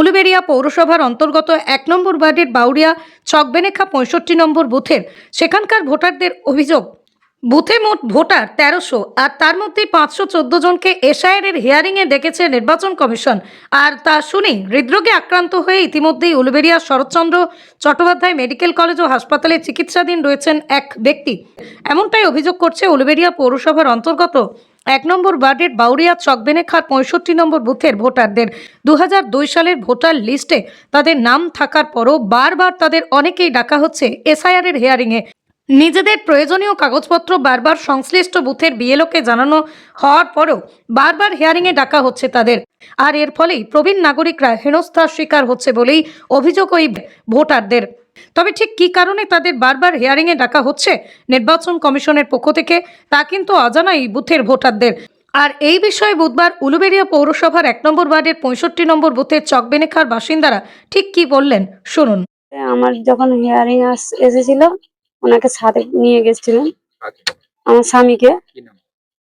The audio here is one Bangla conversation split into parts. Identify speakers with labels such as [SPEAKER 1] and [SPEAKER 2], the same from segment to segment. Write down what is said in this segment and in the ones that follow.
[SPEAKER 1] উলুবেড়িয়া পৌরসভার অন্তর্গত এক নম্বর ওয়ার্ডের বাউরিয়া ছকবেনেখা পঁয়ষট্টি নম্বর বুথের সেখানকার ভোটারদের অভিযোগ, বুথে মোট ভোটার তেরোশো আর তার মধ্যে পাঁচশো চোদ্দ জনকে এসআইআরের হিয়ারিংয়ে ডেকেছে নির্বাচন কমিশন। আর তা শুনেই হৃদরোগে আক্রান্ত হয়ে ইতিমধ্যেই উলুবেড়িয়া শরৎচন্দ্র চট্টোপাধ্যায় মেডিকেল কলেজ ও হাসপাতালে চিকিৎসাধীন রয়েছেন এক ব্যক্তি। এমনটাই অভিযোগ করছে উলুবেড়িয়া পৌরসভার অন্তর্গত এক নম্বর ওয়ার্ডের বাউরিয়া চকবেনেখার পঁয়ষট্টি নম্বর বুথের ভোটারদের দু সালের ভোটার লিস্টে তাদের নাম থাকার পরও বারবার তাদের অনেকেই ডাকা হচ্ছে এসআইআরের হিয়ারিংয়ে। নিজেদের প্রয়োজনীয় কাগজপত্র বারবার সংশ্লিষ্ট বুথের বিএলওকে জানানো হওয়ার পরেও বারবার হিয়ারিংয়ে ডাকা হচ্ছে তাদের। আর এর ফলেই প্রবীণ নাগরিকরা হেনস্থার শিকার হচ্ছে বলেই অভিযোগ ওই ভোটারদের। তবে ঠিক কী কারণে তাদের বারবার হিয়ারিংয়ে ডাকা হচ্ছে নির্বাচন কমিশনের পক্ষ থেকে তা কিন্তু অজানাই বুথের ভোটারদের। আর এই বিষয়ে বুধবার উলুবেড়িয়া পৌরসভার এক নম্বর ওয়ার্ডের পঁয়ষট্টি নম্বর বুথের চকবেনেখার বাসিন্দারা ঠিক কী বললেন শুনুন।
[SPEAKER 2] আমার যখন হিয়ারিং এসেছিল ওনাকে সাথে নিয়ে গেছিলেন। আমার স্বামীকে।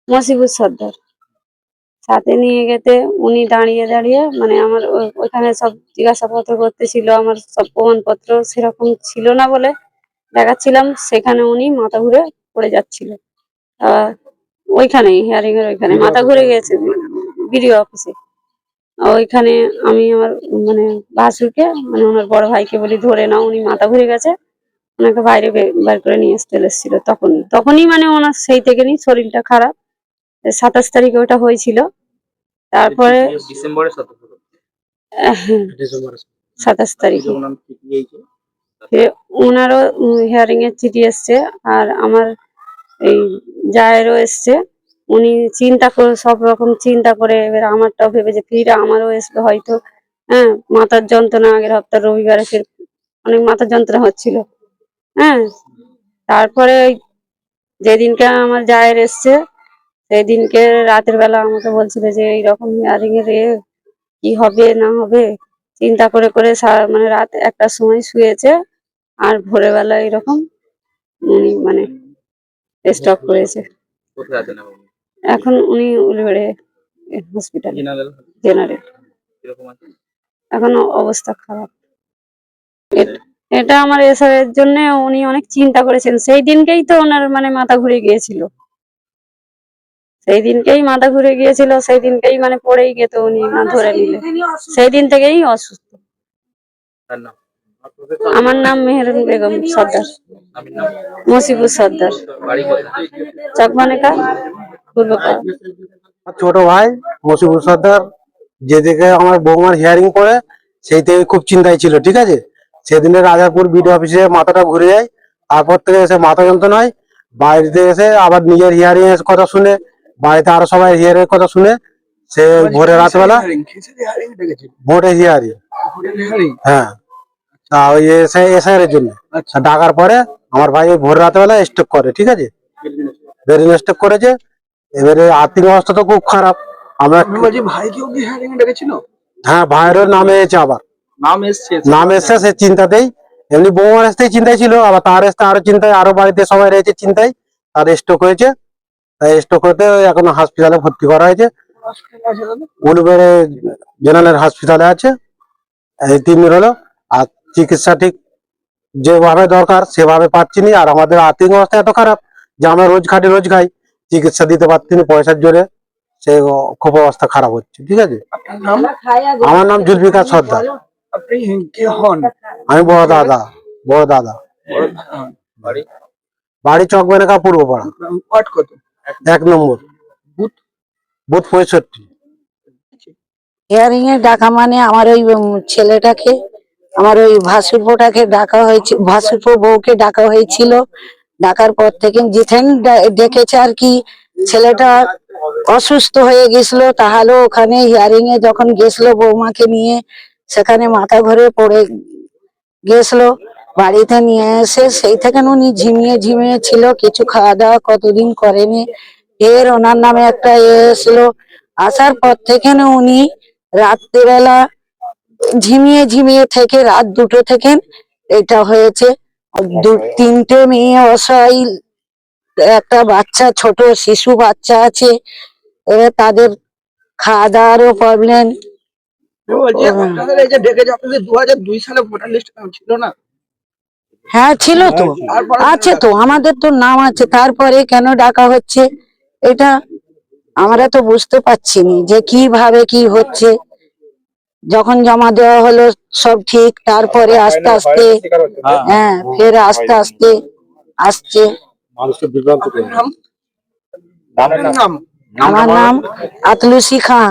[SPEAKER 2] মসিবুর সর্দার। সাথে নিয়ে গেতে উনি দাঁড়িয়ে দাঁড়িয়ে মানে আমার ওইখানে সব জিজ্ঞাসাপত্র করতেছিল আমার সব প্রমাণপত্র সেরকম ছিল না বলে দেখাচ্ছিলাম সেখানে উনি মাথা ঘুরে পড়ে যাচ্ছিল। ওইখানেই হিয়ারিং এর ওইখানে মাথা ঘুরে গেছে বিডিও অফিসে ওইখানে আমি আমার মানে ভাসুরকে মানে ওনার বড় ভাইকে বলি ধরে নাও উনি মাথা ঘুরে গেছে। ওনাকে বাইরে বের করে নিয়ে চলে এসেছিল তখনই তখনই মানে ওনার সেই থেকে নিয়ে শরীরটা খারাপ। সাতাশ তারিখে ওটা হয়েছিল। তারপরে
[SPEAKER 3] ডিসেম্বরের
[SPEAKER 2] সাতাশ তারিখে। ওনারও হিয়ারিং এর চিঠি এসছে আর আমার এই জায়েরও এসছে। উনি চিন্তা করে সব রকম চিন্তা করে এবার আমারটাও ভেবে যে ফিরে আমারও এসবে হয়তো। হ্যাঁ মাথার যন্ত্রণা আগের সপ্তাহ রবিবারে ফির অনেক মাথার যন্ত্রণা হচ্ছিল। হ্যাঁ তারপরে ওই যেদিনকে আমার জায়ের এসছে সেদিনকে রাতের বেলা আমাকে বলছিল যে এইরকম হিয়ারিং এর এ কি হবে না হবে? চিন্তা করে করে সারা মানে রাত একটা সময় শুয়েছে আর ভোরবেলা এরকম উনি মানে স্টক করেছে।
[SPEAKER 3] এখন
[SPEAKER 2] উনি? উলবেড়ে হসপিটালে
[SPEAKER 3] জেনারেল
[SPEAKER 2] এখন অবস্থা খারাপ। এট- এটা আমার এসআর এর জন্য উনি অনেক চিন্তা করেছেন। সেই দিনকেই তো ওনার মানে মাথা ঘুরে গিয়েছিল। সেই দিনকেই মাথা ঘুরে গিয়েছিল সেই দিনকেই মানে পড়েই গেত উনি না ধরে নিলে। সেই দিন থেকেই অসুস্থ। আমার নাম মেহেরুন বেগম সর্দার। মসিবুর সর্দার।
[SPEAKER 3] বাড়ি
[SPEAKER 2] চকমানেকা
[SPEAKER 4] আমার ছোট ভাই মসিবুর সর্দার যেদিকে আমার বৌমার হিয়ারিং করে সেই থেকে খুব চিন্তায় ছিল ঠিক আছে? সেদিনে রাজাপুর বিডিও অফিসে মাথাটা ঘুরে যায় তারপর থেকে এসে মাথা যন্ত্রণায় বাড়িতে এসে আবার নিজের হিয়ারিং এর কথা শুনে বাড়িতে আরও সবাই হিয়ারের কথা শুনে সে ভোরে রাতবেলা ভোটে হিয়ারিং হ্যাঁ। তা ওই এসআই এসআইয়ের এর জন্য ডাকার পরে আমার ভাই ভোর রাতবেলা স্ট্রোক করে ঠিক আছে? ব্রেন স্ট্রোক করেছে। এবারে আর্থিক অবস্থা তো খুব খারাপ। আমরা
[SPEAKER 5] আমি বলছি ভাইকেও কি হ্যারিং ডেকেছিল?
[SPEAKER 4] হ্যাঁ ভাইয়েরও নামে এসেছে আবার।
[SPEAKER 3] নাম এসছে
[SPEAKER 4] নাম এসছে সে চিন্তাতেই। এমনি বৌমার আসতেই চিন্তায় ছিল আবার তার আসতে আরও চিন্তায় আরও বাড়িতে সবাই রয়েছে চিন্তায় তার স্ট্রোক হয়েছে। হতে এখন হসপিটালে ভর্তি করা হয়েছে। উলুবেড়ে জেনারেল হসপিটালে আছে। এই তিন দিন হলো। আর চিকিৎসা ঠিক যেভাবে দরকার সেভাবে পাচ্ছি নি। আর আমাদের আর্থিক অবস্থা এত খারাপ যে আমরা রোজ খাটি রোজ খাই। চিকিৎসা দিতে পারছি না পয়সার জোরে। সে খুব অবস্থা খারাপ হচ্ছে। ঠিক আছে? আমার নাম জুলফিকার সর্দার। আমি বড় দাদা বড় দাদা।
[SPEAKER 3] বাড়ি
[SPEAKER 4] বাড়ি? চকবেনেকা পূর্ব পাড়া
[SPEAKER 5] কত?
[SPEAKER 4] এক নম্বর।
[SPEAKER 5] বুথ?
[SPEAKER 4] বুথ পঁয়ষট্টি।
[SPEAKER 6] হিয়ারিং এ ডাকা মানে আমার ওই ছেলেটাকে আমার ওই ভাসুরপোটাকে ডাকা হয়েছে ভাসুরপো বউকে ডাকা হয়েছিল। ডাকার পর থেকে যেখান ডেকেছে আর কি ছেলেটা অসুস্থ হয়ে গেছিল তাহলে ওখানে হিয়ারিং এ যখন গেছিল বৌমাকে নিয়ে সেখানে মাথা ঘরে পড়ে গেছিল। বাড়িতে নিয়ে এসে সেই থেকে উনি ঝিমিয়ে ঝিমিয়ে ছিল, কিছু খাওয়া দাওয়া কতদিন করেনি। এর ওনার নামে একটা এ এসলো। আসার পর থেকে না উনি রাত্রিবেলা ঝিমিয়ে ঝিমিয়ে থেকে, রাত দুটো থেকে এটা হয়েছে। দু, তিনটে মেয়ে অসহায়, একটা বাচ্চা, ছোট শিশু বাচ্চা আছে। এবার তাদের খাওয়া দাওয়ারও প্রবলেম
[SPEAKER 5] দু হাজার দুই সালে ভোটার লিস্ট ছিল না?
[SPEAKER 6] হ্যাঁ ছিল তো। আছে তো আমাদের তো নাম আছে। তারপরে কেন ডাকা হচ্ছে? এটা আমরা তো বুঝতে পারছি না যে কীভাবে কি হচ্ছে। যখন জমা দেওয়া হলো সব ঠিক তারপরে আস্তে আস্তে হ্যাঁ ফের আস্তে আস্তে আসছে। আমার নাম? আতলুসি খাঁ।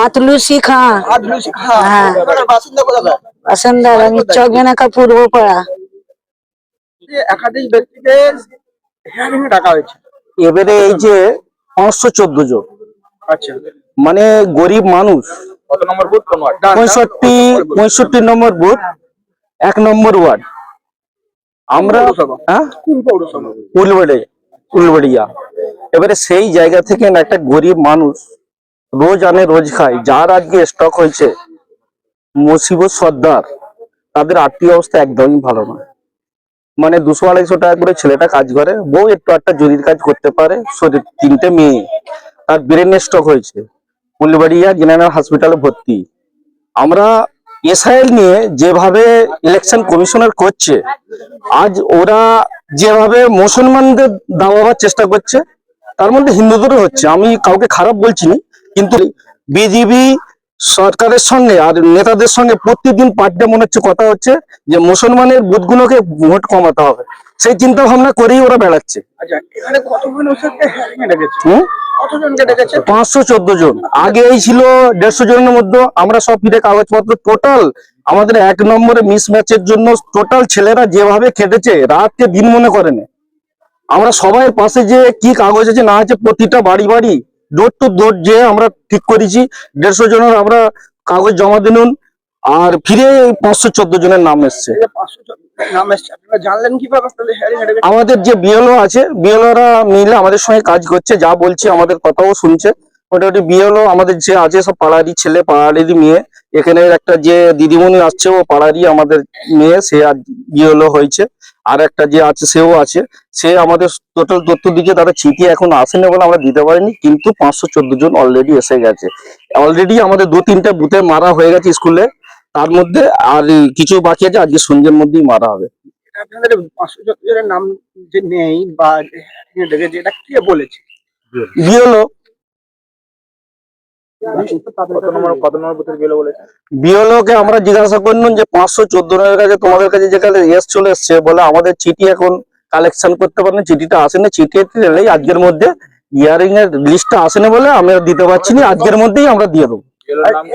[SPEAKER 6] আতলুসি খাঁ।
[SPEAKER 5] হ্যাঁ
[SPEAKER 6] হ্যাঁ।
[SPEAKER 5] বাসিন্দা
[SPEAKER 6] আমি চকবেনাকা পূর্ব পাড়া
[SPEAKER 5] যে একাধিক ব্যক্তিকে হিয়ারিং এ ডাকা হয়েছে।
[SPEAKER 7] এবারে এই যে পাঁচশো চোদ্দ জন।
[SPEAKER 5] আচ্ছা।
[SPEAKER 7] মানে গরিব মানুষ।
[SPEAKER 3] কত নম্বর বুথ কোন ওয়ার্ড?
[SPEAKER 7] পঁয়ষট্টি পঁয়ষট্টি নম্বর বুথ এক নম্বর ওয়ার্ড। আমরা? হ্যাঁ? উলবেড়ে উলবেড়িয়া। এবারে সেই জায়গা থেকে না একটা গরিব মানুষ রোজ আনে রোজ খায়। যার আজকে স্টক হয়েছে মুসিবত সর্দার। তাদের আর্থিক অবস্থা একদমই ভালো নয়। মানে দুশো আড়াইশো টাকা করে ছেলেটা কাজ করে, বউ একটু একটা জরির কাজ করতে পারে, শরীর তিনটে মেয়ে, তার ব্রেনের স্ট্রোক হয়েছে। উলবেড়িয়া জেনারেল হসপিটালে ভর্তি। আমরা এসআইএল নিয়ে যেভাবে ইলেকশন কমিশনার করছে, আজ ওরা যেভাবে মুসলমানদের দাবাবার চেষ্টা করছে, তার মধ্যে হিন্দুদেরও হচ্ছে। আমি কাউকে খারাপ বলছি কিন্তু বিজেপি সরকারের সঙ্গে আর নেতাদের সঙ্গে প্রতিদিন পাড্ডে মনে হচ্ছে কথা হচ্ছে যে মুসলমানের বুথগুলোকে ভোট কমাতে হবে। সেই চিন্তা ভাবনা করেই ওরা বেড়াচ্ছে।
[SPEAKER 5] আচ্ছা
[SPEAKER 7] পাঁচশো চোদ্দ জন। আগে এই ছিল দেড়শো জনের মধ্যে। আমরা সব ফিরে কাগজপত্র টোটাল আমাদের এক নম্বরে মিস ম্যাচের জন্য টোটাল ছেলেরা যেভাবে খেটেছে রাতকে দিন মনে করেনি। আমরা সবাই পাশে যে কি কাগজ আছে না আছে প্রতিটা বাড়ি বাড়ি ডোর টু ডোর যে আমরা ঠিক করেছি দেড়শো জনের আমরা কাগজ জমা দিন আর ফিরে পাঁচশো চোদ্দ জনের নাম এসছে।
[SPEAKER 5] এই যে পাঁচশো জন নাম এসছে। আপনারা জানলেন কীভাবে? আপনাদের হিয়ারিং এ ডেকেছে
[SPEAKER 7] আমাদের যে বিএলও আছে বিএলওরা মিলে আমাদের সঙ্গে কাজ করছে যা বলছে আমাদের কথাও শুনছে। মোটামুটি বিএলও আমাদের যে আছে সব পাড়ারই ছেলে পাড়ারই মেয়ে। এখানে একটা যে দিদিমণি আসছে ও পাড়ারই আমাদের মেয়ে সে আর বিএলও হয়েছে। আর একটা যে আছে সেও আছে। সে আমাদের টোটাল তথ্য দিকে তারা চিঠি এখন আসেনি বলে আমরা দিতে পারিনি কিন্তু পাঁচশো চোদ্দ জন অলরেডি এসে গেছে। অলরেডি আমাদের দু তিনটে বুথে মারা হয়ে গেছে স্কুলে। তার মধ্যে আর কিছু বাকি আছে আজকে সন্ধ্যের মধ্যেই মারা হবে।
[SPEAKER 5] আপনাদের পাঁচশো চোদ্দ জনের নাম যে নেই বা যে hearing এ ডেকেছে এটা কে বলেছে?
[SPEAKER 7] বিএলও
[SPEAKER 3] কত নম্বর কত নম্বর বুথের গেল বলেছে?
[SPEAKER 7] বিএলও আমরা জিজ্ঞাসা করলাম যে পাঁচশো চোদ্দ জনের কাছে তোমাদের কাছে যেখানে এস চলে এসছে বলে আমাদের চিঠি এখন কালেকশন করতে পারেন চিঠিটা আসেনি চিঠি এলেই আজকের মধ্যে ইয়ারিং এর লিস্টটা আসেনি বলে আমরা দিতে পারছি না আজকের মধ্যেই আমরা দিয়ে দেবো।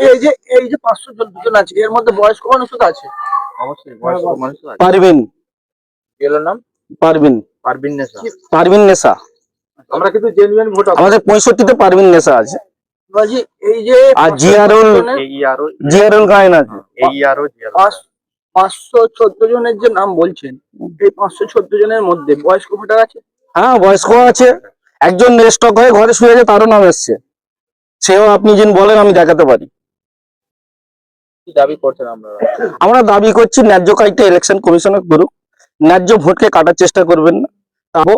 [SPEAKER 5] এই যে এই যে পাঁচশো চোদ্দ জন আছে এর মধ্যে বয়স্ক মানুষ তো আছে?
[SPEAKER 3] অবশ্যই বয়স্ক মানুষ তো আছে।
[SPEAKER 7] পারবিন
[SPEAKER 3] নাম?
[SPEAKER 7] পারবিন
[SPEAKER 3] পারবিন নেসা
[SPEAKER 7] পারবিন নেশা।
[SPEAKER 3] আমরা কিন্তু জেনুইন ভোট
[SPEAKER 7] আমাদের পঁয়ষট্টিতে পারবিন নেশা আছে।
[SPEAKER 5] বলছি এই যে
[SPEAKER 7] আর
[SPEAKER 5] 514
[SPEAKER 7] জিয়ারুল
[SPEAKER 5] জনের
[SPEAKER 3] এই আরও
[SPEAKER 7] জিয়ারুল গায়ন আছে
[SPEAKER 3] এই
[SPEAKER 5] আরও পাঁচশো চোদ্দ জনের যে নাম বলছেন এই পাঁচশো চোদ্দ জনের মধ্যে বয়স্ক ভোটার আছে?
[SPEAKER 7] হ্যাঁ বয়স্ক আছে। একজন স্টক হয়ে ঘরে শুয়ে আছে তারও নাম এসছে। সেও আপনি যিনি বলেন আমি দেখাতে পারি।
[SPEAKER 3] কি দাবি করছেন আপনারা?
[SPEAKER 7] আমরা দাবি করছি ন্যায্য কাজটা ইলেকশন কমিশনের করুক। ন্যায্য ভোটকে কাটার চেষ্টা করবেন না। তাও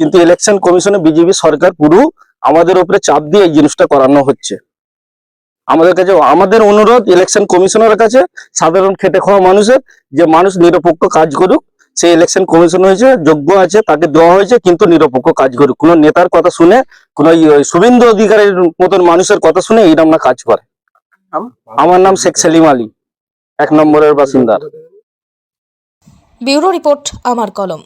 [SPEAKER 7] কিন্তু ইলেকশন কমিশনে বিজেপি সরকার পুরো আমাদের উপরে চাপ দিয়ে এই জিনিসটা করানো হচ্ছে। আমাদের কাছে আমাদের অনুরোধ ইলেকশন কমিশনের কাছে সাধারণ খেটে খাওয়া মানুষের যে মানুষ নিরপেক্ষ কাজ করুক সেই ইলেকশন কমিশন হয়েছে যোগ্য আছে তাকে দেওয়া হয়েছে কিন্তু নিরপেক্ষ কাজ করুক। কোনো নেতার কথা শুনে কোনো এই শুভেন্দু অধিকারের মতন মানুষের কথা শুনে এইরকম না কাজ করে। আমার নাম শেখ সেলিম আলী এক নম্বরের বাসিন্দা।
[SPEAKER 1] ব্যুরো রিপোর্ট আমার কলম।